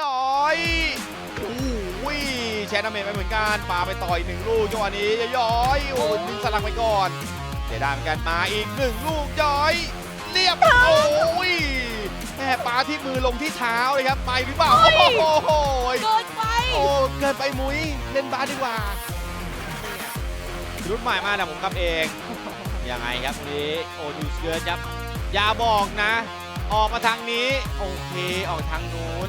ย่อยๆโอ้ยแชร์นาเมจไปเหมือนกันปาไปต่ออีกหนึ่งลูกจังหวะนี้ย่อยๆโอ้ยดึงสลักไปก่อนเสียดายเหมือนกันมาอีกหนึ่งลูกย่อยเรียบโอ้ยแม่ปาที่มือลงที่เท้าเลยครับไปหรือเปล่าเฮ้โอ้ยโหเกินไปโอ้เกินไปมุ้ยเล่นบาสดีกว่ารุ่นใหม่มาแต่ผมกลับเองยังไงครับตรงนี้โอ้ดูเกินครับอย่าบอกนะ ออกมาทางนี้ โอเคออกทางนู้น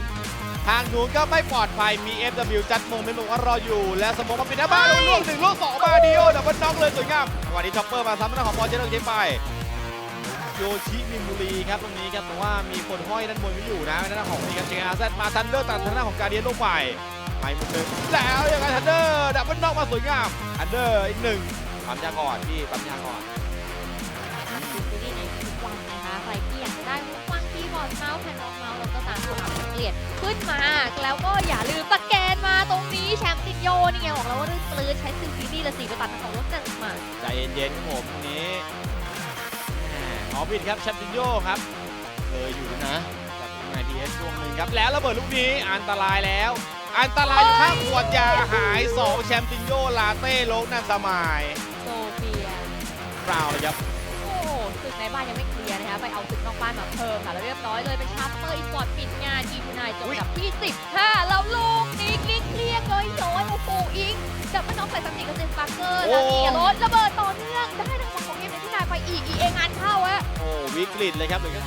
ทางนู้นก็ไม่ปลอดภัยมี FW จัดมงเป็นบอกว่ารออยู่ และสมองมาปิดหน้าบ้านลูกหนึ่งลูกสองมาเดียวดับเบิลน็อกเลยสวยงามวันนี้ช็อปเปอร์มาซ้ำหน้าของบอลเจนเนอร์เกมไปโยชิมินบุรีครับตรงนี้ครับแต่ว่ามีคนห้อยด้านบนไม่อยู่นะด้านหน้าของนี่ครับเจอาร์แซดมาทันเดอร์ตัดทางด้านของการเดียนลงไปไปหมดเลยแล้วยังไงทันเดอร์ดับเบิลน็อกมาสวยงามทันเดอร์อีกหนึ่งปั๊มยาก่อนพี่ปั๊มยาก่อนดูซีรีส์ในทุกวัน ลียดขึ้นมา แล้วก็อย่าลืมสแกนมาตรงนี้แชมป์ติดโยนี่ไงบอกแล้วว่าลื่นปลื้นใช้ซิลซีรีส์ละสี่ไปตัดของรถจันมาใจเย็นๆครับผมตรงนี้แหมอ๋อผิดครับแชมปิโยครับเคยอยู่นะกับนายทีเอสช่วงหนึ่งครับแล้วระเบิดลูกนี้อันตรายแล้ว อันตรายอยู่ข้างขวดยาหาย 2 แชมปิโยลาเต้โลกนันสมายโซเฟียเปล่าเลยครับโอ้โหศึกในบ้านยังไม่เคลียร์นะคะไปเอาศึกนอกบ้านมาเพิ่ม ค่ะแล้วเรียบร้อยเลยเป็นชาร์เปอร์อีสปอร์ตปิดงานทีมนายจบอันดับที่15แล้วลูกนี้กลิ้งเกลี้ยงเลยย้อยโอ้โหอิงจับมันน้องใส่สติกับเซนสปาร์เกอร์แล้วนี่รถระเบิดต่อเนื่องได้รางวัลของเกมในที่นายไปอีกอีเองานเข้าอะโอ้วิกฤตเลยครับเหลือแค่